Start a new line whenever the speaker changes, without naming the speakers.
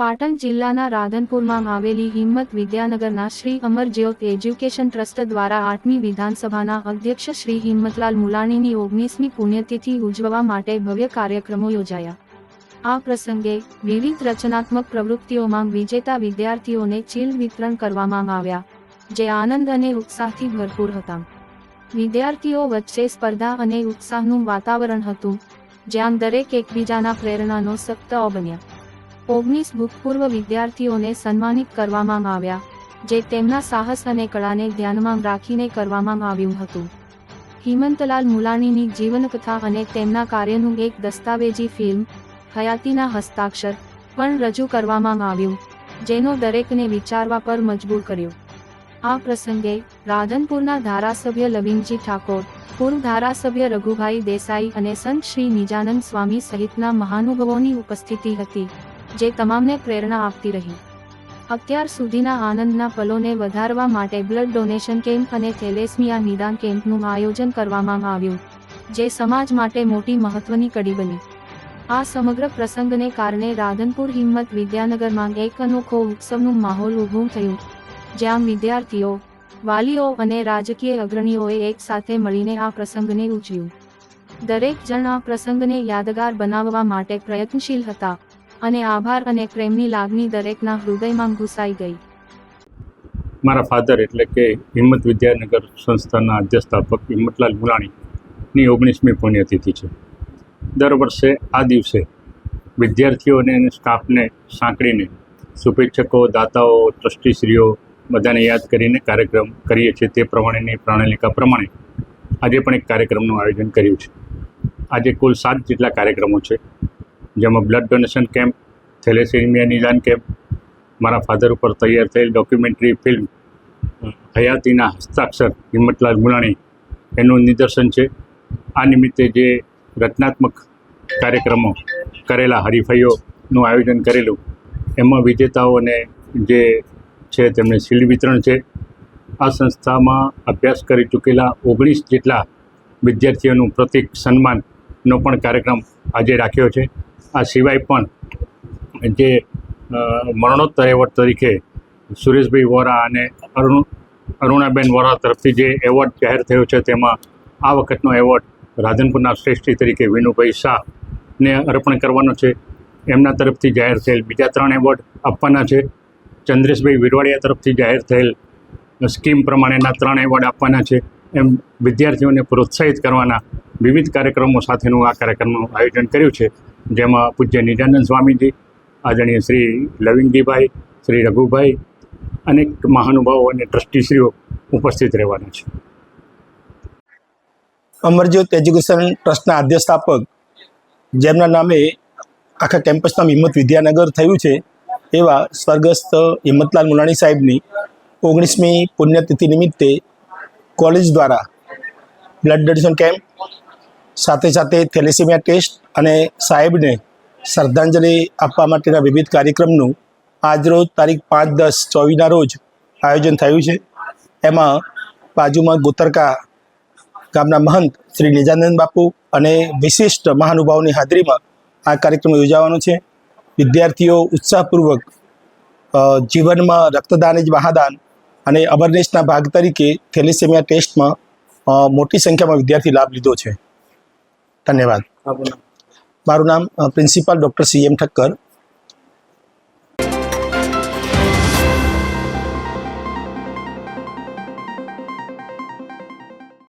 પાટણ જિલ્લાના રાધનપુરમાં આવેલી હિંમત વિદ્યાનગરના શ્રી અમરજ્યોત એજ્યુકેશન ટ્રસ્ટ દ્વારા આઠમી વિધાનસભાના અધ્યક્ષ શ્રી હિંમતલાલ મુલાણીની ઓગણીસમી પુણ્યતિથિ ઉજવવા માટે ભવ્ય કાર્યક્રમો યોજાયા. આ પ્રસંગે વિવિધ રચનાત્મક પ્રવૃત્તિઓમાં વિજેતા વિદ્યાર્થીઓને ચીલ વિતરણ કરવામાં આવ્યા, જે આનંદ અને ઉત્સાહથી ભરપૂર હતા. વિદ્યાર્થીઓ વચ્ચે સ્પર્ધા અને ઉત્સાહનું વાતાવરણ હતું, જ્યાં દરેક એકબીજાના પ્રેરણાનો સપ્તાહ બન્યા. ઓગણીસ ભૂતપૂર્વ વિદ્યાર્થીઓને સન્માનિત કરવામાં આવ્યા, જે તેમના સાહસ અને કળાને ધ્યાનમાં રાખીને કરવામાં આવ્યું હતું. હિમંતલાલ મુલાણીની જીવનકથા અને તેમના કાર્યનું એક દસ્તાવેજી ફિલ્મ, હયાતીના હસ્તાક્ષર, પણ રજૂ કરવામાં આવ્યું, જેનો દરેકને વિચારવા પર મજબૂર કર્યો. આ પ્રસંગે, રાધનપુરના ધારાસભ્ય લવિનજી ઠાકોર, પૂર્વ ધારાસભ્ય રઘુભાઈ દેસાઈ અને સંત શ્રી નિજાનંદ સ્વામી સહિતના મહાનુભાવોની ઉપસ્થિતિ હતી. જે તમામને પ્રેરણા આપતી રહી. અત્યાર સુધીના આનંદના પલોને વધારવા માટે બ્લડ ડોનેશન કેમ્પ અને થેલેસમિયા નિદાન કેમ્પનું આયોજન કરવામાં આવ્યું, જે સમાજ માટે મોટી મહત્વની કડી બની. આ સમગ્ર પ્રસંગને કારણે રાધનપુર હિંમત વિદ્યાનગરમાં એક અનોખો ઉત્સવનું માહોલ ઊભું થયું, જ્યાં વિદ્યાર્થીઓ, વાલીઓ અને રાજકીય અગ્રણીઓએ એક સાથે મળીને આ પ્રસંગને ઉજવ્યું. દરેક જણ આ પ્રસંગને યાદગાર બનાવવા માટે પ્રયત્નશીલ હતા. અને આભાર અને પ્રેમની લાગણી દરેકના હૃદયમાં ઘૂસાઈ ગઈ.
મારા ફાધર એટલે કે હિંમત વિદ્યાનગર સંસ્થાના અધ્યસ્થાપક હિંમતલાલ ગુલાણીની ઓગણીસમી પુણ્યતિથિ છે. દર વર્ષે આ દિવસે વિદ્યાર્થીઓને અને સ્ટાફને સાંકળીને શુભેચ્છકો, દાતાઓ, ટ્રસ્ટીશ્રીઓ બધાને યાદ કરીને કાર્યક્રમ કરીએ છીએ તે પ્રમાણેની પ્રણાલિકા પ્રમાણે આજે પણ એક કાર્યક્રમનું આયોજન કર્યું છે. આજે કુલ સાત જેટલા કાર્યક્રમો છે. જેમાં બ્લડ ડોનેશન કેમ્પ થેલેસેમિયા નિદાન કેમ્પ મારા ફાધર ઉપર તૈયાર થયેલ ડોક્યુમેન્ટરી ફિલ્મ હયાતીના હસ્તાક્ષર હિંમતલાલ મુલાણી એનું નિદર્શન છે. આ નિમિત્તે જે રચનાત્મક કાર્યક્રમો કરેલા હરીફાઈઓનું આયોજન કરેલું, એમાં વિજેતાઓને જે છે તેમને શીલ વિતરણ છે. આ સંસ્થામાં અભ્યાસ કરી ચૂકેલા ઓગણીસ જેટલા વિદ્યાર્થીઓનું પ્રતિક સન્માનનો પણ કાર્યક્રમ આજે રાખ્યો છે. આ સિવાય પણ જે મરણોત્તર એવોર્ડ તરીકે સુરેશભાઈ વોરા અને અરુણ, અરુણાબેન વોરા તરફથી જે એવોર્ડ જાહેર થયો છે, તેમાં આ વખતનો એવોર્ડ રાધનપુરના શ્રેષ્ઠી તરીકે વિનુભાઈ શાહને અર્પણ કરવાનો છે. એમના તરફથી જાહેર થયેલ બીજા ત્રણ એવોર્ડ આપવાના છે. ચંદ્રેશભાઈ વિરવાડિયા તરફથી જાહેર થયેલ સ્કીમ પ્રમાણેના ત્રણ એવોર્ડ આપવાના છે. એમ વિદ્યાર્થીઓને પ્રોત્સાહિત કરવાના વિવિધ કાર્યક્રમો સાથેનું આ કાર્યક્રમનું આયોજન કર્યું છે. જેમાં પૂજ્ય નિજાનંદ સ્વામીજી, આદરણીય શ્રી લવિંગજીભાઈ, શ્રી રઘુભાઈ અનેક મહાનુભાવો અને ટ્રસ્ટીશ્રીઓ ઉપસ્થિત રહેવાના છે.
અમરજ્યોત એજ્યુકેશન ટ્રસ્ટના અધ્યક્ષાપક જેમના નામે આખા કેમ્પસના હિંમત વિદ્યાનગર થયું છે, એવા સ્વર્ગસ્થ હિંમતલાલ મુલાણી સાહેબની ઓગણીસમી પુણ્યતિથિ નિમિત્તે કોલેજ દ્વારા બ્લડ ડોનેશન કેમ્પ, સાથે સાથે થેલેસેમિયા ટેસ્ટ અને સાહેબને શ્રદ્ધાંજલિ આપવા માટેના વિવિધ કાર્યક્રમનું આજરોજ તારીખ પાંચ દસ ચોવીસના રોજ આયોજન થયું છે. એમાં બાજુમાં ગોતરકા ગામના મહંત શ્રી નિજાનંદ બાપુ અને વિશિષ્ટ મહાનુભાવોની હાજરીમાં આ કાર્યક્રમ યોજાવાનો છે. વિદ્યાર્થીઓ ઉત્સાહપૂર્વક જીવનમાં રક્તદાન જ મહાદાન અને અવેરનેસના ભાગ તરીકે થેલેસેમિયા ટેસ્ટમાં મોટી સંખ્યામાં વિદ્યાર્થી લાભ લીધો છે. ધન્યવાદ. મારું નામ principal doctor C M Thakkar.